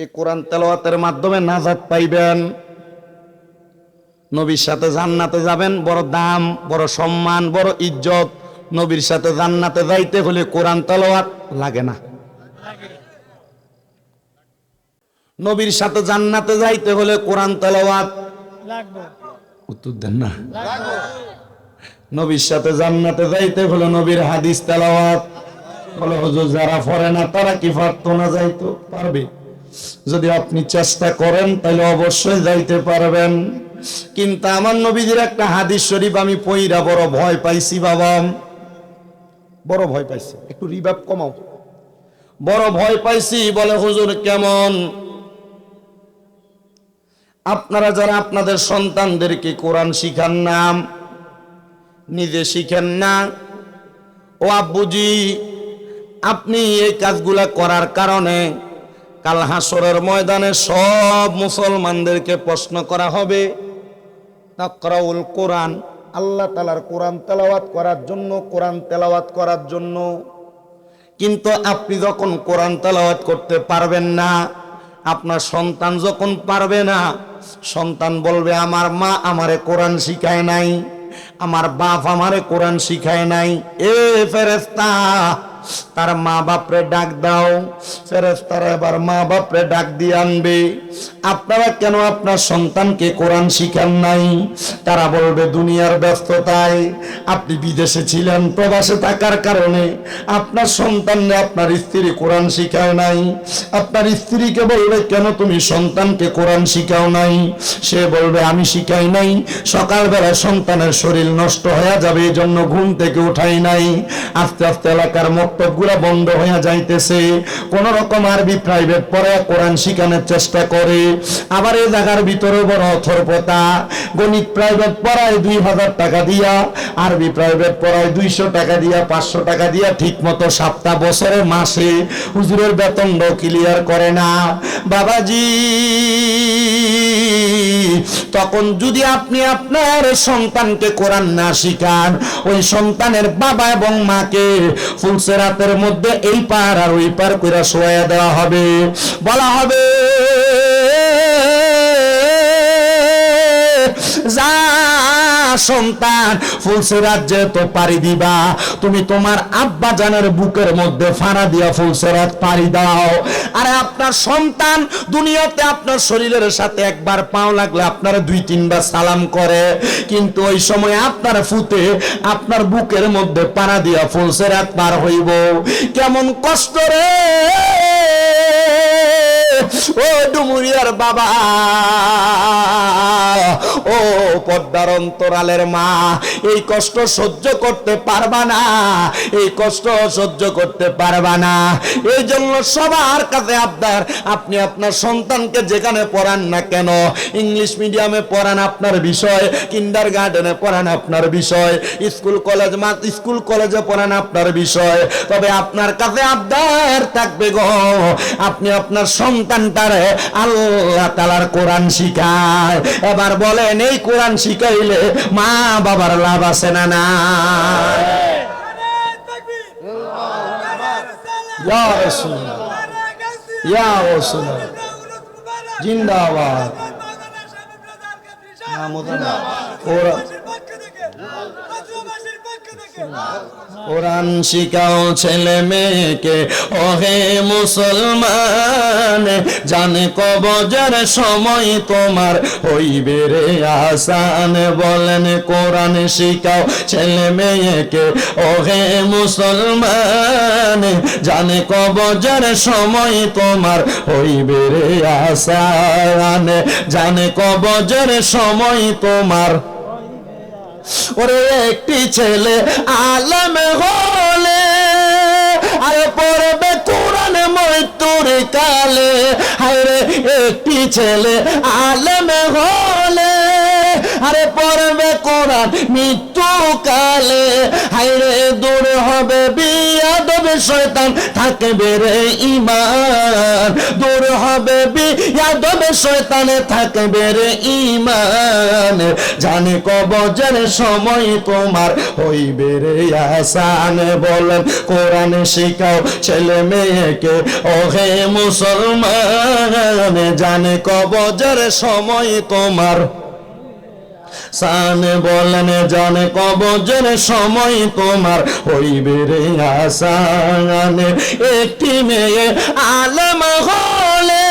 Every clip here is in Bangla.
এই কোরআন তেলাওয়াতের মাধ্যমে নাজাদ পাইবেন। নবীর সাথে জান্নাতে যাবেন বড় দাম বড় সম্মান বড় ইজ্জত। নবীর সাথে জান্নাতে যাইতে হলে কোরআন তেলাওয়াত লাগে না। নবীর সাথে জান্নাতে যাইতে হলে কোরআন তেলাওয়াত উত্তর দেন না। নবীর সাথে জান্নাতে যাইতে হলে নবীর হাদিস তেলাওয়াত। বলে হুজুর যারা পড়ে না তারা কি পারতো না যাইতো? পারবে। যদি আপনি চেষ্টা করেন, তাহলে অবশ্যই যাইতে পারবেন। কিন্তু আমার নবীজির একটা হাদিস শরীফ আমি পইরা বড় ভয় পাইছি, বাবা। বড় ভয় পাইছি, একটু রিভাব কমাও। বড় ভয় পাইছি, বলে, হুজুর, কেমন? আপনারা যারা আপনাদের সন্তানদেরকে কোরআন শিখান না, নিজে শিখেন না, ও আব্বুজি, আপনি এই কাজগুলা করার কারণে কাল হাসরের ময়দানে সব মুসলমানদেরকে প্রশ্ন করা হবে, তাকরাউল কোরআন, আল্লাহ তালার কোরআন তেলাওয়াত করার জন্য, কোরআন তেলাওয়াত করার জন্য। কিন্তু আপনি যখন কোরআন তেলাওয়াত করতে পারবেন না, আপনার সন্তান যখন পারবে না, সন্তান বলবে, আমার মা আমারে কোরআন শিখায় নাই, আমার বাপ আমারে কোরআন শিখায় নাই। এ ফেরেস্তা তার মা বাপরে ডাক দাও। ফেরেস্তারা এবার মা বাপরে ডাক দিয়ে আনবে। আপনারা কেন আপনার সন্তানকে কোরআন শিখান নাই? তারা বলবে, দুনিয়ার ব্যস্ততায় আপনি বিদেশে ছিলেন, প্রবাসে থাকার কারণে আপনার সন্তানরে আপনার স্ত্রী কোরআন শিখায় নাই। আপনার স্ত্রীকে বলবে, কেন তুমি সন্তানকে কোরআন শিখাও নাই? সে বলবে, আমি শিখাই নাই। সকালবেলা সন্তানের শরীর নষ্ট হয়ে যাবে এই জন্য ঘুম থেকে উঠাই নাই। আস্তে আস্তে এলাকার মক্তবগুলা বন্ধ হয়ে যাইতেছে। কোন রকম আরবি প্রাইভেট পড়ে কোরআন শিখানোর চেষ্টা করে। আবার এই জায়গার ভিতরে বড় অথর্পতা গণিত প্রাইভেট পড়ায় দুই হাজার টাকা দিয়া, আরবি প্রাইভেট পড়ায় দুইশো টাকা দিয়া, পাঁচশো টাকা দিয়া ঠিক মতো সপ্তাহ বছরে মাসে। হুজুরের বেতনটাও ক্লিয়ার করে না। বাবাজি! তখন যদি আপনি আপনার সন্তানকে কোরআন না শিখান, ওই সন্তানের বাবা এবং মাকে ফুলসেরাতের মধ্যে এই পার আর ওই পার করে শোয়া দেওয়া হবে। বলা হবে, যা সন্তান, ফুলসে রাজ্যে তো পারি দিবা। তুমি তোমার আব্বা জানের বুকের মধ্যে ফাড়া দিয়া ফুলসে রাত পারি দাও। আরে আপনার সন্তান দুনিয়াতে আপনার শরীরের সাথে একবার পাও লাগলে আপনারা দুই তিনবার সালাম করে। কিন্তু ওই সময় আপনার ফুতে আপনার বুকের মধ্যে পাড়া দিয়া ফুলসে রাত পার হইব। কেমন কষ্ট রে! ও ডুমুরিয়ার বাবা। ও পদ্মার অন্তরালের মা, এই কষ্ট সহ্য করতে পারবা না, এই কষ্ট সহ্য করতে পারবা না। এই জন্য সবার কাছে আবদার, আপনি আপনার সন্তানকে যেখানে পড়ান না কেন, ইংলিশ মিডিয়ামে পড়ান আপনার বিষয় কিন্ডার গার্ডেনে পড়ান আপনার বিষয়, স্কুল কলেজ স্কুল কলেজে পড়ান আপনার বিষয়। তবে আপনার কাছে আবদার থাকবে গো, আপনি আপনার সন্তানটারে আল্লাহ তালার কোরআন শিখায়। এবার বলেন এই কোরআন শিখাইলে মা বাবার লাভ আছে না না? জিন্দাবাদ। কোরআন শিখাও ছেলে মেয়েকে, ওহে মুসলমান, জানে কবজের সময় তোমার হইবে রে আসান বলেন কোরআন শিখাও ছেলে মেয়েকে, ওহে মুসলমান, জানে কবজের সময় তোমার হইবে রে আসান জানে কবজের সময় তোমার ওরে একটি ছেলে আলম হলে, আরে পড়বে কোরআন মৃত্যুর কালে। আরে একটি ছেলে আলম হলে আরে পড়বে কোরআন মৃত্যু কালে হাইরে দূর হবে বিয়া দেবে শয়তান, থাকবে রে ইমান দূর হবে বিয়া দেবে শয়তানে, থাকবে রে ইমান জানে কবজের সময় তোমার হইবে রে আসান বলেন, কোরআন শিখাও ছেলে মেয়েকে, ওহে মুসলমান। জানে জানে কবজের সময় তোমার সানে বলেন, জানে কবজের সময় তোমার হইবে রে আসানে। একটি মেয়ে আলেম হলে,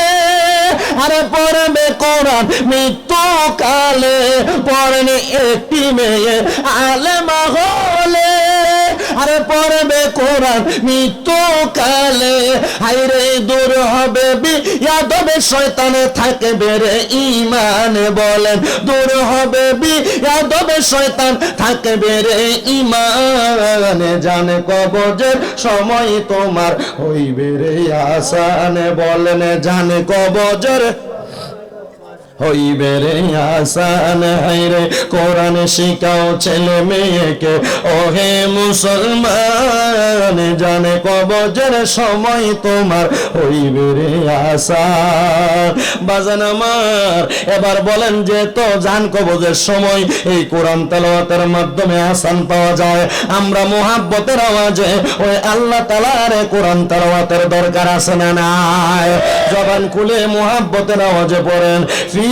আরে পড়বে কোরআন মৃত্যু কালে পড়েন একটি মেয়ে আলেম হলে আরে পড়বে কোরআন মৃত্যু কালে হাইরে দূর হবে বিয়াদবে, শয়তানে থাকবে রে ইমানে বলেন। দূর হবে বিয়াদবে, শয়তান থাকবে রে ইমানে জানে কবজের সময় তোমার হইবে রে আসানে বলেন। জানে কবজের হইবে রে আসান হাইরে কোরআন শিখাও ছেলে মেয়েকে। ওহে মুসলমান, জানে কবজের সময় তোমার হইবে রে আসান। বাজান আমার, এবার বলেন যে তো জান কবজের সময় এই কোরআন মাধ্যমে আসান পাওয়া যায়। আমরা মোহাব্বতের আওয়াজে, ওই আল্লাহ তালার কোরআন তেলাওয়াতের দরকার আছে না নাই? জবান খুলে মোহাব্বতের আওয়াজে পড়েন, ফি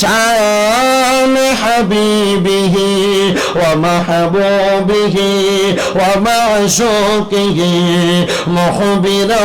শান হাবিবিহি ওয়া মাহবুবিহি ওয়া মাশুকিহি মুখবিরা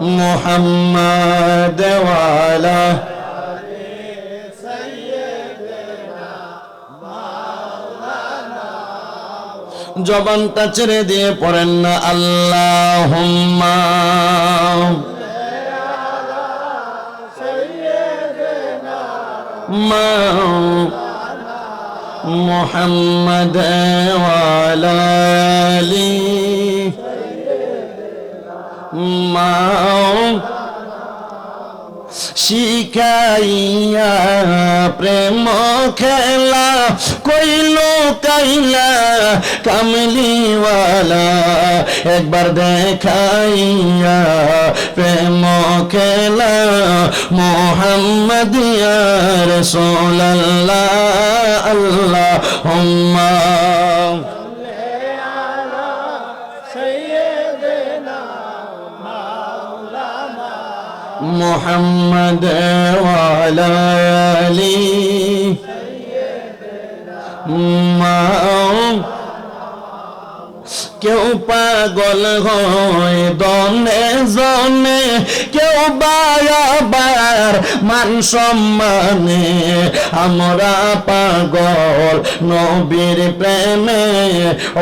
محمد وعلى জবানটা ছেড়ে দিয়ে পড়েন না আল্লাহ মোহাম্মদ ওয়ালি মা শিখাইয়া প্রেম খেলা কইল কাইলা কামলিওয়ালা, একবার দেখাইয়া প্রেম খেলা মোহাম্মদিয়া রসোল্লাহ আল্লাহ হুম্মা محمد وعلى آله. কেউ পাগল হয় দনে জনে কেউ বায়াবার মান সম্মানে। আমরা পাগল নবীর প্রেমে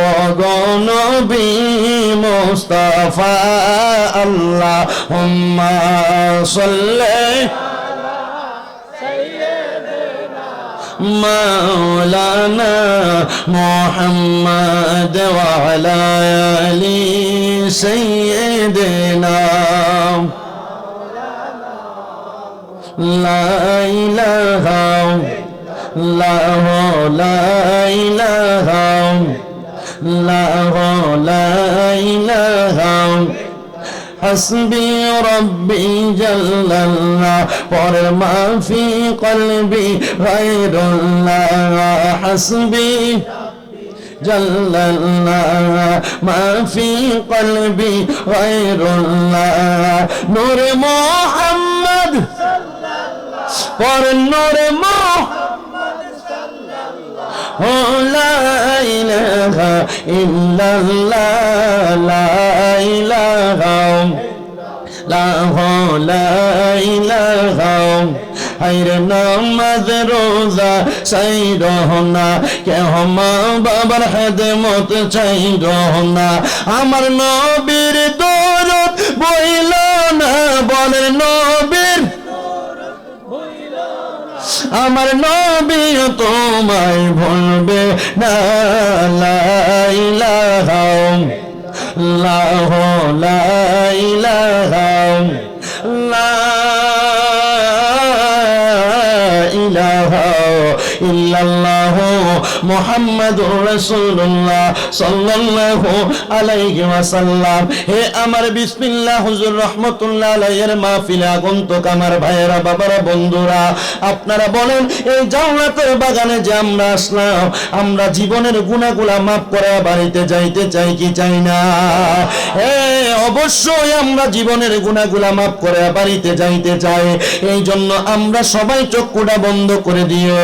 অগনবী মুস্তাফা আল্লাহ হুম্মা সাল্লি مولانا محمد وعلى آل سيدنا لا إله لا لا إله لا لا إله حسبي ربي جل الله ما في قلبي غير الله. حسبي جل الله ما في قلبي غير الله. نور محمد صلى الله ور محمد صلى الله. لا إله إلا الله لا إله হাইরে নামাজ রোজা চাই রহনা কে হমা বাবার হেদমত চাই রহনা আমার নবীর দরদ বইল না বলেন নবীর আমার নবী তোমায় ভুলবে না লা ইলাহা ইল্লাল্লাহ লা ইলাহা ইলাহা আপনারা বলেন, এই বাগানে যে আমরা আসলাম, আমরা জীবনের গুনাহগুলা মাফ করে বাড়িতে যাইতে চাই কি চাই না? হে, অবশ্যই আমরা জীবনের গুনাহগুলা মাফ করে বাড়িতে যাইতে চাই। এই জন্য আমরা সবাই চক্ষুটা বন্ধ করে দিয়ে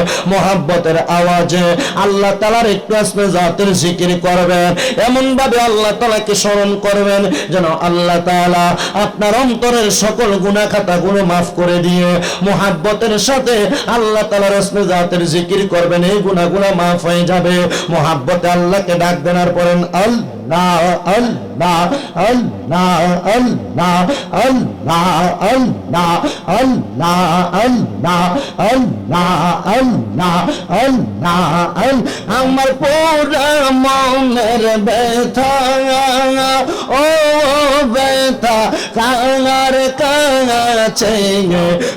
মহাব্বতের আওয়াজে আল্লাহ তালার একটু আসবে জাতের জিকির করবেন। এমন ভাবে আল্লাহ তালাকে স্মরণ করবেন যেন আল্লাহ তালা আপনার অন্তরের সকল গুণা খাতা গুলো মাফ করে দিয়ে মহাব্বতের সাথে আল্লাহ তালার আসবে জাতের জিকির করবেন। এই গুণাগুলা মাফ হয়ে যাবে। মহাব্বতে আল্লাহকে ডাক দেনার পরেন আল্লাহ আল্লাহ আল্লাহ আল্লাহ আল্লাহ আল্লাহ আল্লাহ আল্লাহ আল্লাহ আল্লাহ আল্লাহ আল্লাহ আমার পুরা মনের ব্যথা, ও ব্যথা, কাঙার কাছে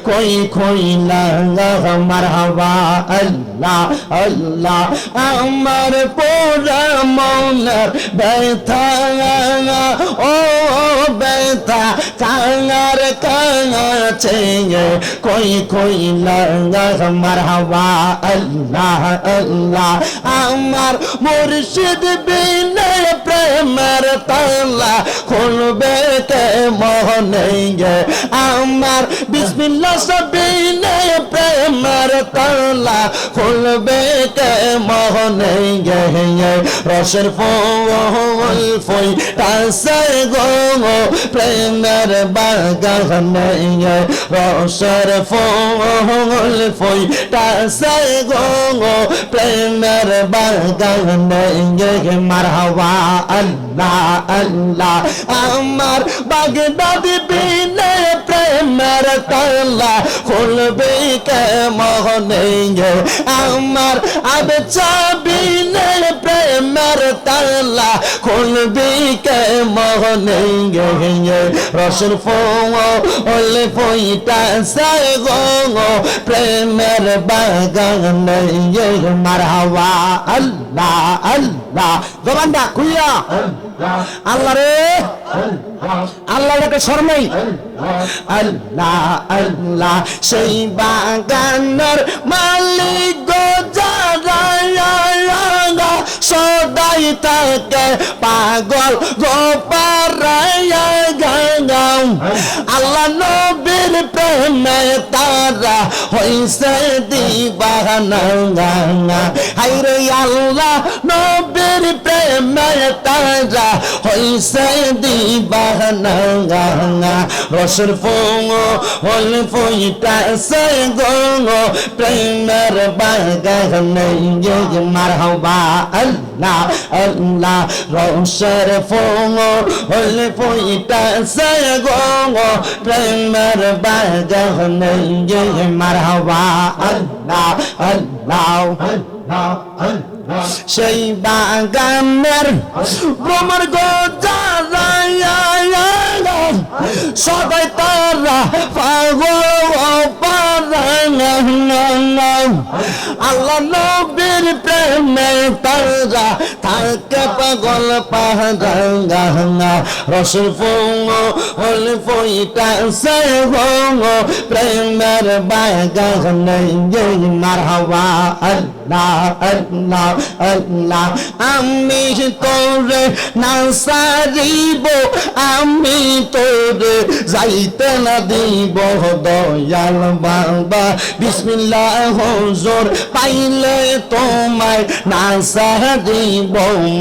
কই কই লাগা মারহাবা আল্লাহ আল্লাহ, আমার পুরা মনের ও ব্যথা কাঙার কাছে কই কই লাগা মারহাবা, আল্লাহ আল্লাহ, আমার মুর্শিদ বিনে প্রেমের তালা খুলবে কে মোহনে আমার বিসমিল্লাহ সবিনে প্রেমের তালা খুলবে কে মোহনে? গে রসের ফুল ফুই টাসে গো প্রেমের বাগানে। রসের ফুল ফুই টাসে গো প্রেমের বাগানে। মারহাবা, আল্লাহ আল্লাহ, আমার বাগদাদ প্রেমের তালা খুলবে কে মোহনে আমার আবেচা বিনে প্রেমের তালা খুলবে কে মোহনে রসুল ফো ওলে ফইটা সে প্রেমের বাগানে মারহাবা আল্লাহ আল্লাহ। জবানটা খুইয়া আল্লাহ রে। আল্লাহ লোকে শর্মাই। আল্লাহ আল্লাহ, সেই বাগানের মালিক গো সদাই তাকে পাগল গো পারায় গাঙ্গাম আল্লাহ নবীর প্রেমে তারা, হইছে দিবানা হাইরে আল্লাহ, নবীর প্রেমে তারা, হইছে দিবানা রসুর ফুঙ হল ফুইটা সে গো প্রেমের বাগানে মারহাবা আল্লাহ আল্লাহ রসের ফুঙ হল ফুইটা সে গো প্রেমের بعده ننجح مرحبا الله الله الله সেই বাগানের ভ্রমর গোজারায় সবাই তারা পাগল আল্লাহ নবীর প্রেমে তারা থাকে পাগল পাহাঙ্গা রসুল হল ফইটা, সে প্রেমের বাগান মারহাবা। আল্লাহ আল্লাহ আল্লাহ, আমি তোরে না সারিব, আমি তোরে যাইতে না দিব। দয়াল বাবা বিসমিল্লাহ হুজুর পাইলে তোমায় না সারিব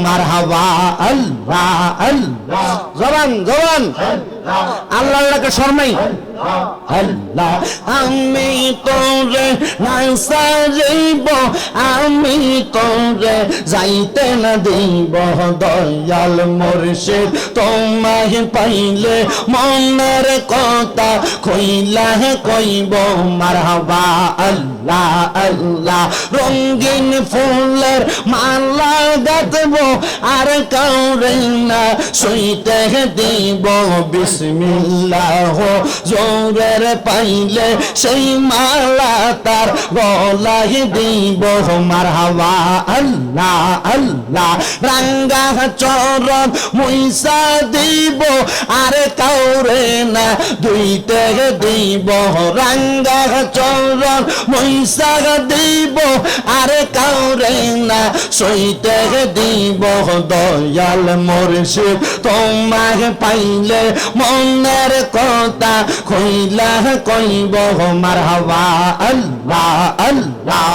মারহাবা আল্লাহ আল্লাহ। জবান জবান। আল্লাহ আল্লাহকে শর্মাই। আল্লাহ, আমি তোরে না সারিব আমি তোরে যাইতে না দিব। দয়াল মুর্শিদ, তোমায় পাইলে মনের কথা কইলা কইব। মারহাবা, আল্লাহ আল্লাহ, রঙিন ফুলের মালা গাঁথব, আর কাউরে না সইতে দিব। বিসমিল্লাহ জোরের পাইলে সেই মালা তার গলায় দিব। মারহাবা আল্লাহ আল্লাহ, রাঙ্গা চরণ মুইসা দিব। আর কাউরে না দুইতে দিব। রাঙ্গা চরণ মুইসা দিব। আর কাউরে না সইতে দিব। দয়াল মুর্শিদ তোমাকে পাইলে মনের কথা কইলা কইব মারহাবা, আল্লাহ আল্লাহ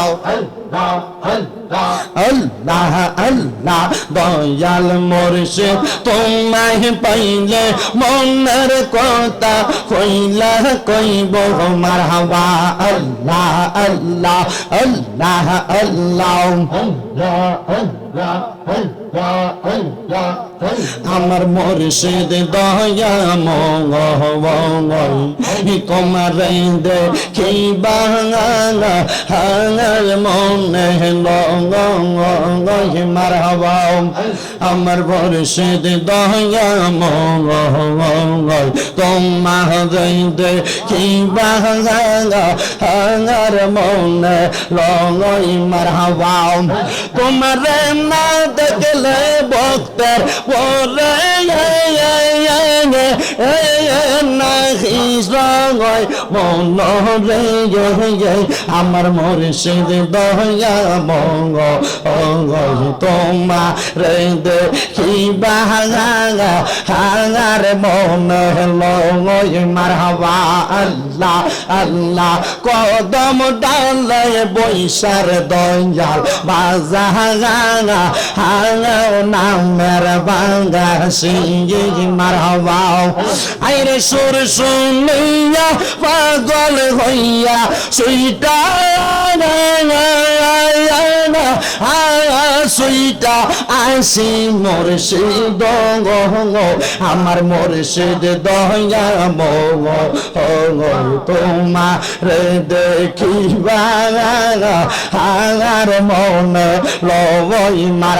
আল্লাহ আল্লাহ দয়াল মুর্শিদ, তোমায় পাইলে মনের কথা কইলা কইব মারহাবা, আল্লাহ আল্লাহ আল্লাহ আল্লাহ। আমার মুর্শিদ দয়া মঙ্গল তোমার দে কি বাঙালা হাঙার মনে লঙ্গ মারহাবা, আমার মুর্শিদ দয়া মঙ্গল তোমার দে কি বাঙালা হাঙার মনে লঙ্গ মারহাবা। তোমার না দেখলে ভক্তের পরে মনরে আমার মুর্শিদ দয়া মঙ্গ তোমা রে দেখিবা হাঙার মন লয় মারহাবা, আল্লাহ আল্লাহ, কদম ডালে বৈশার দয়াল বাজা হাঙা নামের বাঙ্গা সিঙ্গি মারহাবা। আইরে সুর শুনিয়া পাগল হইয়া সুইটা সুইটা আসি মোর সিদ আমার মোর সিদ দয়া মগ তোমার দেখিবা হাঙার মন লবই মার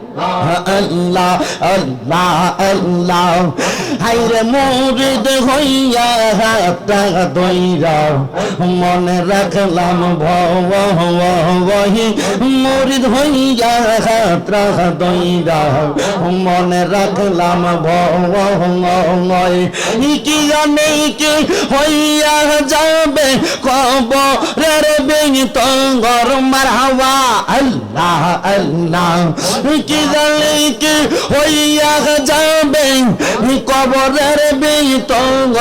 আল্লাহ আল্লাহ আল্লাহ। হাইরে মুরিদ হইয়া হাতটা দইরা মনে রাখলাম ভহি মুরিদ হইয়া হাতটা দইরা মনে রাখলাম ভয় কি জানে কি হইয়া যাবে কবরের বিং তঙ্গর মার হাওয়া আল্লাহ আল্লাহ। কি জানে কি হইয়া যাবে কবরের বিতঙ্গ